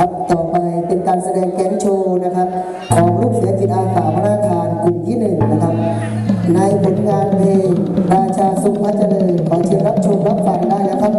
ครับต่อไปเป็นการแสดงแก๊งโชว์นะครับ ของรูปเสือจิตอาสาพระราชทานกลุ่มที่หนึ่งนะครับ ในผลงานเพลงราชาสุขพัฒเจริญขอเชิญรับชมรับฟังได้นะครับ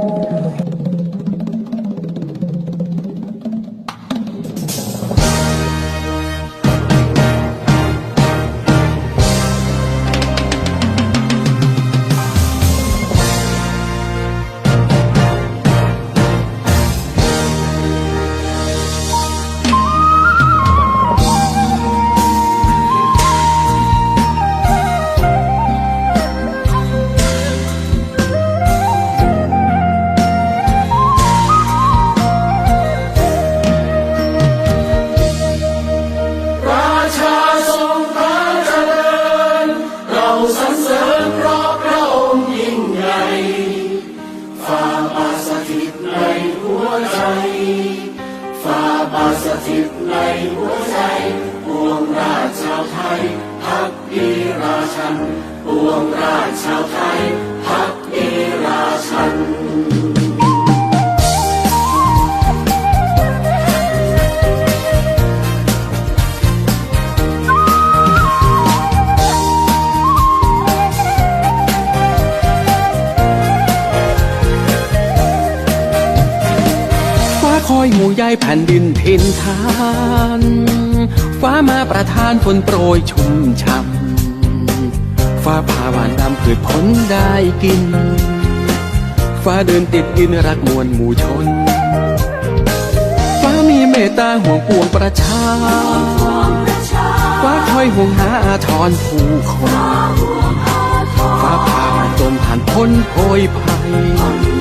ใจฝ่าบาทสถิตในหัวใจปวงราชชาวไทยพักดีราชันปวงราชชาวไทยพักดีราชัน อยหมู่ใยแผ่นดินทินทานฟ้ามาประทานฝนโปรยชุ่มช่ำฟ้าผ่าหวานดำพืชผลได้กิน ฟ้าเดินติดดินรักมวลหมู่ชน ฟ้ามีเมตตาห่วงปวงประชา ฟ้าคอยห่วงหาอาทรผู้คน ฟ้าผ่านจนผ่านพ้นโพยภัย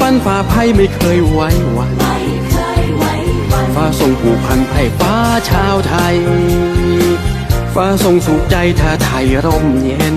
ฟ้าฟันฝ่าภัยไม่เคยไว้วันฟ้าทรงผูกพันไพร่ฟ้าชาวไทย ฟ้าทรงสุขใจถ้าไทยร่มเย็น